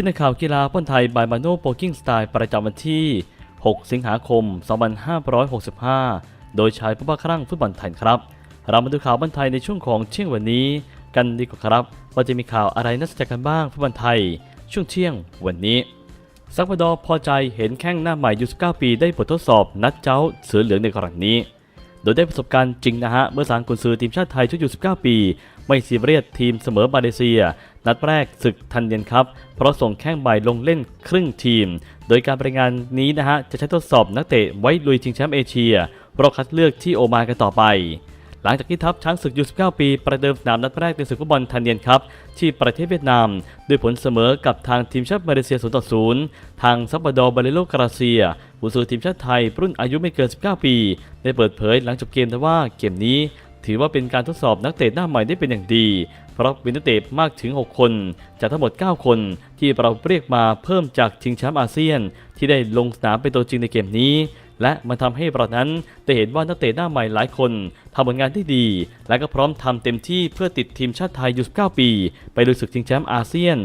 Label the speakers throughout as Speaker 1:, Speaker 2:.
Speaker 1: ที่ในข่าวกีฬาป้อนไทยบายมาโนโปกิ้งสไตล์ประจำวันที่ 6 สิงหาคม 2565 โดยชายผู้บ้าคลั่งฟุตบอลไทยครับ เรามาดูข่าวบ้านไทยในช่วงของเที่ยงวันนี้ กันดีกว่าครับ ว่าจะมีข่าวอะไรน่าสนใจกันบ้างฟุตบอลไทย ช่วงเที่ยงวันนี้ซักวดอพอใจเห็นแข้งหน้าใหม่ยุ19ปีได้บททดสอบนัดเจ้าเสือเหลืองในครั้งนี้ โดยได้ประสบการณ์จริงนะฮะ เมื่อสารกุนซือทีมชาติไทยชุดยู่19ปี ไม่ซีเรียสทีมเสมอมาเลเซีย นัดแรกศึกทันเย็นครับ เพราะส่งแข้งใบลงเล่นครึ่งทีม โดยการรายงานนี้นะฮะจะใช้ทดสอบนักเตะไว้ลุยชิงแชมป์เอเชียรอบคัดเลือกที่โอมานกันต่อไป หลังจากที่ทัพช้างศึกยู19 ปี ประเดิมสนามนัดแรกในศึกฟุตบอลทันเนียนครับที่ประเทศเวียดนาม ด้วยผลเสมอกับทางทีมชาติมาเลเซีย0ต่อ0ทางซับบาดอร์บาเลโลกราเซียผู้สู้ทีมชาติไทยรุ่นอายุไม่เกิน 19 ปี ได้เปิดเผยหลังจบเกมนะว่าเกมนี้ ถือว่าเป็นการทดสอบนักเตะหน้าใหม่ได้เป็นอย่างดี เพราะมีนักเตะมากถึง 6 คน จากทั้งหมด 9 คนที่เราเรียกมาเพิ่มจากชิงแชมป์อาเซียน ที่ได้ลงสนามเป็นตัวจริงในเกมนี้ และมันทำให้เรานั้นได้เห็นว่านักเตะหน้าใหม่หลายคนทำผลงานที่ดี และก็พร้อมทำเต็มที่เพื่อติดทีมชาติไทยอยู่19ปี ไปลุยศึกชิงแชมป์อาเซียน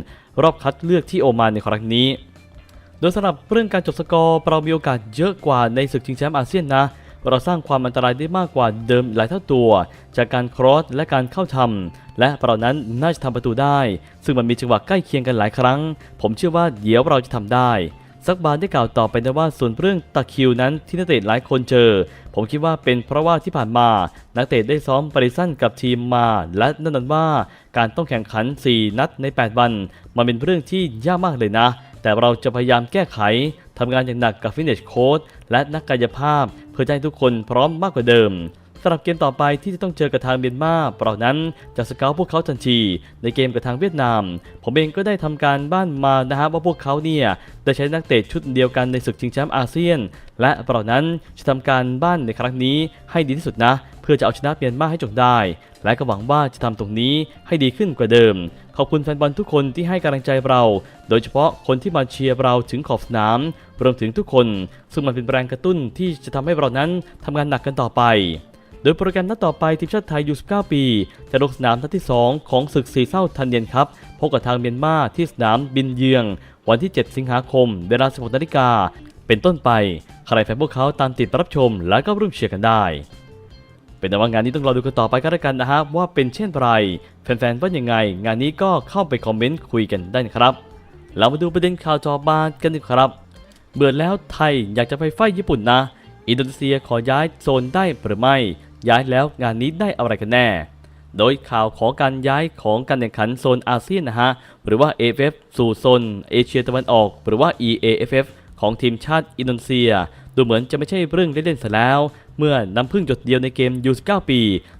Speaker 1: รอบคัดเลือกที่โอมานในครั้งนี้ โดยสำหรับเรื่องการจบสกอร์เรามีโอกาสเยอะกว่าในศึกชิงแชมป์อาเซียนนะ เราสร้างความอันตรายได้มากกว่าเดิมหลายเท่าตัว จากการครอสและการเข้าทำและเรานั้นน่าจะทำประตูได้ ซึ่งมันมีจังหวะใกล้เคียงกันหลายครั้ง ผมเชื่อว่าเดี๋ยวเราจะทำได้ซักบานได้กล่าวต่อไปนะว่าส่วนเรื่องตะคิวนั้นที่นักเตะหลายคนเจอ ผมคิดว่าเป็นเพราะว่าที่ผ่านมา นักเตะได้ซ้อมปริสั้นกับทีมมา และนั่นนั้นว่าการต้องแข่งขัน 4 นัดใน 8 วัน มันเป็นเรื่องที่ยากมากเลยนะ แต่เราจะพยายามแก้ไขทำงานอย่างหนักกับฟิตเนสโค้ชและนักกายภาพ เพื่อให้ทุกคนพร้อมมากกว่าเดิมสำหรับเกมต่อไปที่จะต้องเจอกับทางเมียนมาเรานั้นจะสเกลพวกเขาทันที ในเกมกับทางเวียดนาม ผมเองก็ได้ทำการบ้านมานะฮะว่าพวกเขาเนี่ยได้ใช้นักเตะชุดเดียวกันในศึกชิงแชมป์อาเซียน และเรานั้นจะทำการบ้านในครั้งนี้ให้ดีที่สุดนะ เพื่อจะเอาชนะเมียนมาให้จงได้ และก็หวังว่าจะทำตรงนี้ให้ดีขึ้นกว่าเดิม ขอบคุณแฟนบอลทุกคนที่ให้กำลังใจเรา โดยเฉพาะคนที่มาเชียร์เราถึงขอบสนาม รวมถึงทุกคน ซึ่งมันเป็นแรงกระตุ้นที่จะทำให้เรานั้นทำงานหนักกันต่อไปโดยโปรแกรมนัดต่อไปทีมชาติไทยยู19ปี จะลงสนามนัดที่ 2 ของศึกสีเศร้าทันเย็นครับ พบกับทางเมียนมาที่สนามบินเยือง วันที่ 7 สิงหาคม เวลา16นาฬิกาเป็นต้นไป ใครแฟนพวกเขาตามติดรับชมและก็ร่วมเชียร์กันได้ เป็นแต่ว่างานนี้ต้องรอดูกันต่อไปก็แล้วกันนะฮะว่าเป็นเช่นไรแฟนๆว่ายังไง งานนี้ก็เข้าไปคอมเมนต์คุยกันได้นะครับ เรามาดูประเด็นข่าวจอบานกันดีกว่าครับ เบื่อแล้วไทยอยากจะไปไฟญี่ปุ่นนะ อินโดนีเซียขอย้ายโซนได้หรือไม่ ย้ายแล้วงานนี้ได้อะไรกันแน่ โดยข่าวของการย้ายของการแข่งขันโซนอาเซียนนะฮะหรือว่า AFF สู่โซนเอเชียตะวันออก หรือว่า EAFF ของทีมชาติอินโดนีเซีย ดูเหมือนจะไม่ใช่เรื่องเล่นๆซะแล้ว เมื่อน้ำพึ่งหยดเดียวในเกม U19 ปี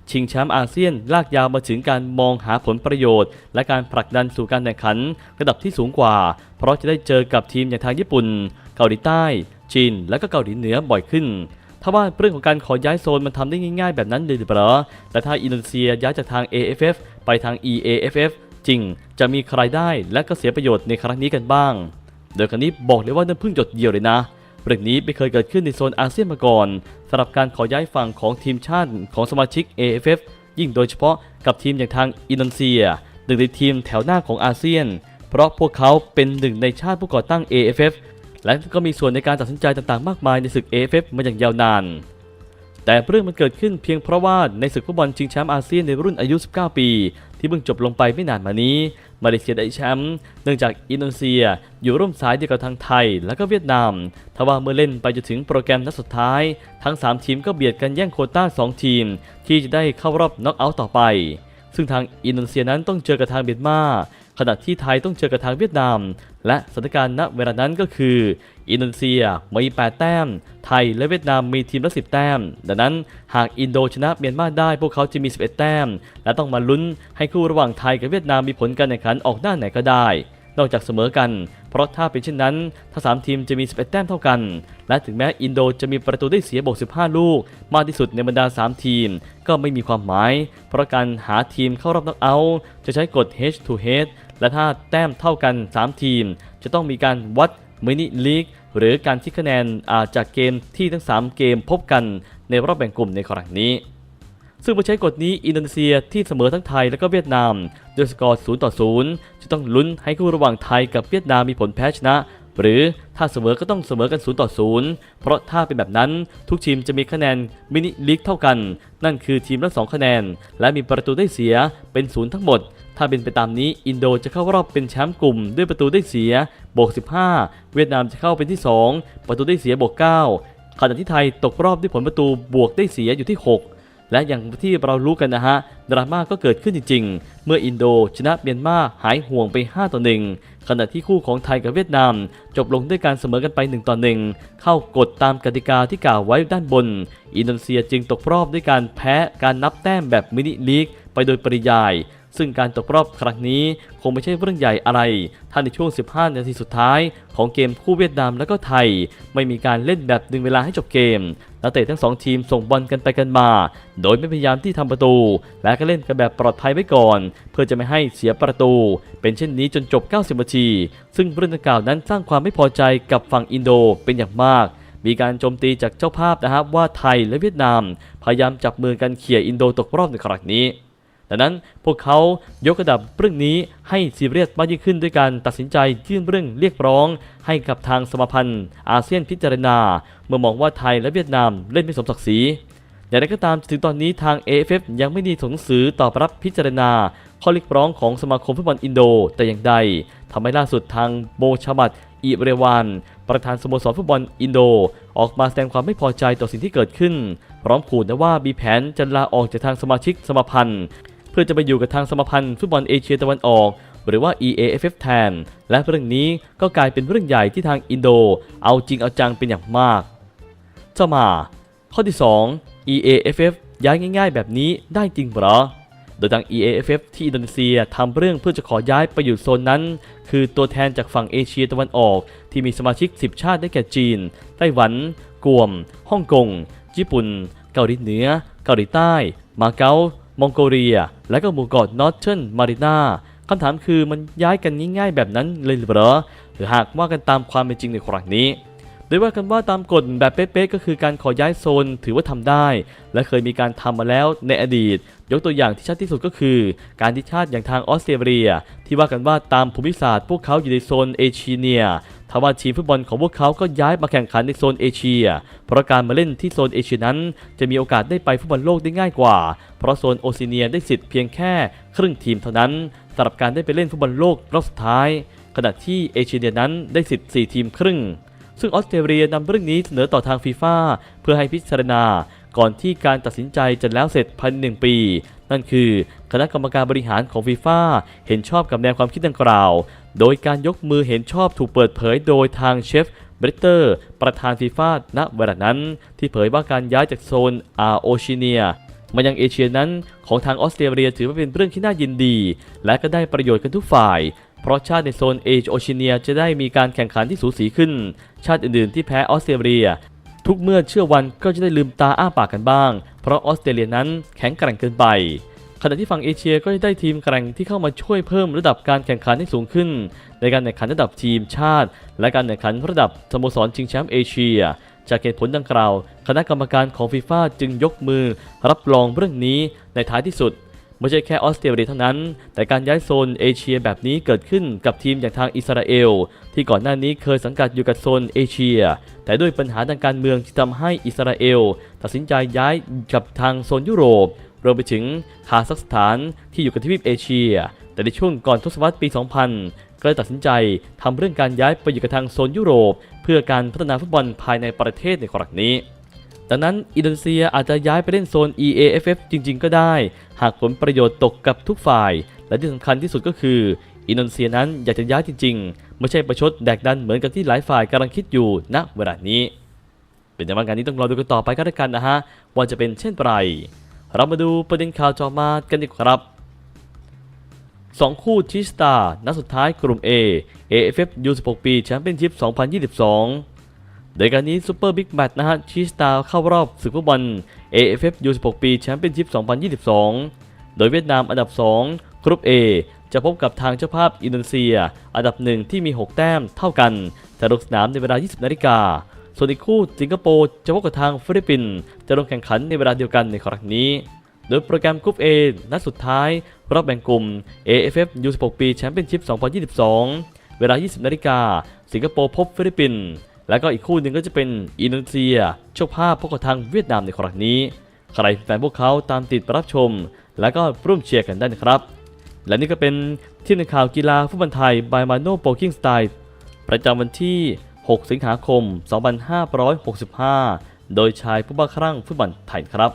Speaker 1: ชิงแชมป์อาเซียนลากยาวมาถึงการมองหาผลประโยชน์ และการผลักดันสู่การแข่งขัน ระดับที่สูงกว่า เพราะจะได้เจอกับทีมอย่างทางญี่ปุ่น เกาหลีใต้ จีน และก็เกาหลีเหนือบ่อยขึ้นถ้าว่าเรื่องของการขอย้ายโซนมันทำได้ง่ายๆแบบนั้นเลยหรือเปล่าแต่ถ้าอินโดนีเซียย้ายจากทาง AFF ไปทาง EAFF จริง จะมีใครได้และก็เสียประโยชน์ในครั้งนี้กันบ้าง โดยครั้งนี้บอกเลยว่าน้ำพึ่งหยดเดียวเลยนะ เรื่องนี้ไม่เคยเกิดขึ้นในโซนอาเซียนมาก่อนสำหรับการขอย้ายฝั่งของทีมชาติของสมาชิก AFF ยิ่งโดยเฉพาะกับทีมอย่างทางอินโดนีเซียหนึ่งในทีมแถวหน้าของอาเซียน เพราะพวกเขาเป็นหนึ่งในชาติผู้ก่อตั้ง AFF และก็มีส่วนในการตัดสินใจต่างๆ มากมายในศึก AFF มาอย่างยาวนาน แต่เรื่องมันเกิดขึ้นเพียงเพราะว่าในศึกฟุตบอลชิงแชมป์อาเซียนในรุ่นอายุ 19 ปี ที่เพิ่งจบลงไปไม่นานมานี้ มาเลเซียได้แชมป์เนื่องจากอินโดนีเซีย อยู่ร่วมสายเดียวกับทางไทย และก็เวียดนามทว่าเมื่อเล่นไปจนถึงโปรแกรมนัดสุดท้าย ทั้ง 3 ทีมก็เบียดกันแย่งโคต้า 2 ทีม ที่จะได้เข้ารอบน็อกเอาท์ต่อไป ซึ่งทางอินโดนีเซียนั้นต้องเจอกับทางเมียนมาขณะที่ไทยต้องเจอกับทางเวียดนาม และสถานการณ์ณเวลานั้นก็คือ อินโดนีเซียมี 8 แต้ม ไทยและเวียดนามมีทีมละ 10 แต้ม ดังนั้นหากอินโดชนะเมียนมาได้พวกเขาจะมี 11 แต้ม และต้องมาลุ้นให้คู่ระหว่างไทยกับเวียดนามมีผลการแข่งขันออกหน้าไหนก็ได้ นอกจากเสมอกัน เพราะถ้าเป็นเช่นนั้น ทั้ง 3 ทีมจะมี 11 แต้มเท่ากัน และถึงแม้อินโดจะมีประตูได้เสียบวก 15 ลูก มากที่สุดในบรรดา 3 ทีม ก็ไม่มีความหมาย เพราะการหาทีมเข้ารอบน็อกเอาท์จะใช้กฎ H to H และถ้าแต้มเท่ากัน 3 ทีม จะต้องมีการวัดมินิลีกหรือการคิดคะแนนจากเกมที่ทั้ง 3 เกมพบกันในรอบแบ่งกลุ่มในครั้งนี้ ซึ่งเมื่อใช้กฎนี้อินโดนีเซียที่เสมอทั้งไทยและก็เวียดนามด้วยสกอร์0ต่อ0จะต้องลุ้นให้คู่ระหว่างไทยกับเวียดนามมีผลแพ้ชนะ หรือถ้าเสมอก็ต้องเสมอกัน0ต่อ0เพราะถ้าเป็นแบบนั้นทุกทีมจะมีคะแนนมินิลีกเท่ากัน นั่นคือทีมละ2คะแนน และมีประตูได้เสียเป็นศูนย์ทั้งหมดถ้าเป็นไปตามนี้อินโดจะเข้ารอบเป็นแชมป์กลุ่มด้วยประตูได้เสียบวก 15 เวียดนามจะเข้าเป็นที่ 2 ประตูได้เสียบวก 9ขณะที่ไทยตกรอบด้วยผลประตูบวกได้เสียอยู่ที่ 6 และอย่างที่เรารู้กันนะฮะ ดราม่าก็เกิดขึ้นจริง ๆ เมื่ออินโดชนะเมียนมาหายห่วงไป 5 ต่อ 1 ขณะที่คู่ของไทยกับเวียดนาม จบลงด้วยการเสมอกันไป 1 ต่อ 1 เข้ากฎตามกติกาที่กล่าวไว้ด้านบน อินโดนีเซียจึงตกรอบด้วยการแพ้การนับแต้มแบบมินิลีกไปโดยปริยาย ซึ่งการตกรอบครั้งนี้คงไม่ใช่เรื่องใหญ่อะไร ถ้าในช่วง 15 นาทีสุดท้าย ของเกมคู่เวียดนามและก็ไทย ไม่มีการเล่นแบบดึงเวลาให้จบเกม นักเตะทั้งสองทีมส่งบอลกันไปกันมา โดยไม่พยายามที่ทำประตู และก็เล่นกันแบบปลอดภัยไว้ก่อน เพื่อจะไม่ให้เสียประตู เป็นเช่นนี้จนจบ 90 นาที ซึ่งเรื่องดังกล่าวนั้นสร้างความไม่พอใจกับฝั่งอินโดเป็นอย่างมากมีการโจมตีจากเจ้าภาพนะครับว่าไทยและเวียดนาม พยายามจับมือกันเขี่ยอินโดตกรอบในครั้งนี้ ดังนั้นพวกเขายกระดับเรื่องนี้ให้ซีเรียสมากยิ่งขึ้นด้วยการตัดสินใจยื่นเรื่องเรียกร้อง ให้กับทางสมาพันธ์ อาเซียนพิจารณา เมื่อมองว่าไทยและเวียดนามเล่นไม่สมศักดิ์ศรีอย่างไรก็ตามถึงตอนนี้ทาง AFF ยังไม่มีหนังสือตอบรับพิจารณา ข้อเรียกร้องของสมาคมฟุตบอลอินโดแต่อย่างใดทำให้ล่าสุดทางโบชามัดอิเรวานประธานสโมสรฟุตบอลอินโด ออกมาแสดงความไม่พอใจต่อสิ่งที่เกิดขึ้น พร้อมขู่นะว่ามีแผนจะลาออกจากทางสมาชิกสมาพันธ์ พื่อจะไปอยู่กับทางสมาพันธ์ฟุตบอลเอเชียตะวันออก หรือว่า EAFF แทน และเรื่องนี้ก็กลายเป็นเรื่องใหญ่ที่ทางอินโด เอาจริงเอาจังเป็นอย่างมากต่อมา ข้อที่ 2 EAFF ย้ายง่าย ๆ แบบนี้ได้จริงหรอ โดยทาง EAFF ที่อินโดนีเซียทำเรื่องเพื่อจะขอย้ายไปอยู่โซนนั้น คือตัวแทนจากฝั่งเอเชียตะวันออก ที่มีสมาชิก 10 ชาติได้แก่จีน ไต้หวัน กวม ฮ่องกง ญี่ปุ่น เกาหลีเหนือ เกาหลีใต้ มาเก๊า มองโกเลีย และก็หมู่เกาะนอร์เทิร์นมารินาคำถามคือมันย้ายกันง่ายๆแบบนั้นเลยหรอ หรือหากว่ากันตามความเป็นจริงในครั้งนี้โดยว่ากันว่าตามกฎแบบเป๊ะๆก็คือการขอย้ายโซนถือว่าทำได้ และเคยมีการทำมาแล้วในอดีต ยกตัวอย่างที่ชัดที่สุดก็คือ การที่ชาติอย่างทางออสเตรเลีย ที่ว่ากันว่าตามภูมิศาสตร์พวกเขาอยู่ในโซนเอเชีย ทว่าทีมฟุตบอลของพวกเขาก็ย้ายมาแข่งขันในโซนเอเชีย เพราะการมาเล่นที่โซนเอเชียนั้น จะมีโอกาสได้ไปฟุตบอลโลกได้ง่ายกว่า เพราะโซนโอเชียเนียได้สิทธิ์เพียงแค่ครึ่งทีมเท่านั้นสำหรับการได้ไปเล่นฟุตบอลโลกรอบสุดท้าย ขณะที่เอเชียเนียนั้นได้สิทธิ์ 4 ทีมครึ่ง ซึ่งออสเตรเลียนำเรื่องนี้เสนอต่อทางฟีฟ่าเพื่อให้พิจารณาก่อนที่การตัดสินใจจะแล้วเสร็จภายในหนึ่งปี นั่นคือ คณะกรรมการบริหารของฟีฟ่าเห็นชอบกับแนวความคิดดังกล่าว โดยการยกมือเห็นชอบถูกเปิดเผยโดยทางเชฟเบรเตอร์ ประธานฟีฟ่าณเวลานั้น ที่เผยว่าการย้ายจากโซนอาโอชิเนียมายังเอเชียนั้นของทางออสเตรเลียถือว่าเป็นเรื่องที่น่ายินดี และก็ได้ประโยชน์กันทุกฝ่าย เพราะชาติในโซนเอเชียโอเชียเนียจะได้มีการแข่งขันที่สูสีขึ้น ชาติอื่นๆที่แพ้ออสเตรเลีย ทุกเมื่อเชื่อวันก็จะได้ลืมตาอ้าปากกันบ้าง เพราะออสเตรเลียนั้นแข็งแกร่งเกินไป ขณะที่ฝั่งเอเชียก็ได้ทีมแกร่งที่เข้ามาช่วยเพิ่มระดับการแข่งขันให้สูงขึ้น ในการแข่งขันระดับทีมชาติ และการแข่งขันระดับสโมสรชิงแชมป์เอเชีย จากเหตุผลดังกล่าว คณะกรรมการของฟีฟ่าจึงยกมือ รับรองเรื่องนี้ในท้ายที่สุด ไม่ใช่แค่ออสเตรเลียเท่านั้น แต่การย้ายโซนเอเชียแบบนี้เกิดขึ้นกับทีมอย่างทางอิสราเอล ที่ก่อนหน้านี้เคยสังกัดอยู่กับโซนเอเชีย แต่ด้วยปัญหาทางการเมืองที่ทำให้อิสราเอล ตัดสินใจย้ายกับทางโซนยุโรปรวมไปถึงคาซัคสถานที่อยู่กับทวีปเอเชีย แต่ในช่วงก่อนทศวรรษปี 2000 ก็เลยตัดสินใจทำเรื่องการย้ายไปอยู่กับทางโซนยุโรป เพื่อการพัฒนาฟุตบอลภายในประเทศในครั้งนี้ ดังนั้นอินโดนีเซียอาจจะย้ายไปเล่นโซน EAFF จริง ๆ ก็ได้ หากผลประโยชน์ตกกับทุกฝ่าย และที่สำคัญที่สุดก็คือ อินโดนีเซียนั้นอยากจะย้ายจริง ๆ ไม่ใช่ประชดแดกดันเหมือนกับที่หลายฝ่ายกำลังคิดอยู่ณเวลานี้ เป็นอย่างไรกันนี้ต้องรอดูกันต่อไปก็แล้วกันนะฮะว่าจะเป็นเช่นไรเรามาดูประเด็นข่าวจอมากันดีกว่าครับสองคู่ชิสตานัดสุดท้ายกลุ่ม A AFF U16 ปีแชมเปี้ยนชิพ2022 โดยการนี้ซูเปอร์บิ๊กแมตช์นะฮะชิสตาเข้ารอบศึกฟุตบอล AFF U16 ปีแชมเปี้ยนชิพ 2022 โดยเวียดนามอันดับ 2 กรุ๊ป A จะพบกับทางเจ้าภาพอินโดนีเซีย อันดับหนึ่งที่มี 6 แต้มเท่ากันจะลงสนามในเวลา 20 นาฬิกา ส่วนอีกคู่สิงคโปร์จะพบกับทางฟิลิปปินส์จะลงแข่งขันในเวลาเดียวกันในครั้งนี้ โดยโปรแกรมกรุ๊ป A นัดสุดท้ายรอบแบ่งกลุ่ม AFF U16 ปีแชมเปี้ยนชิพ 2022 เวลา 20 นาฬิกา สิงคโปร์พบฟิลิปปินส์ แล้วก็อีกคู่หนึ่งก็จะเป็นอินโดนีเซียเจ้าภาพพบกับทางเวียดนามในครั้งนี้ ใครแฟนพวกเขาตามติดไปรับชม แล้วก็ร่วมเชียร์กันได้นะครับ และนี่ก็เป็นที่ในข่าวกีฬาฟุตบอลไทยบายมาโน่โปกิ้งสไตล์ประจำวันที่ 6 สิงหาคม 2565 โดยชายผู้บ้าคลั่งฟุตบอลไทยครับ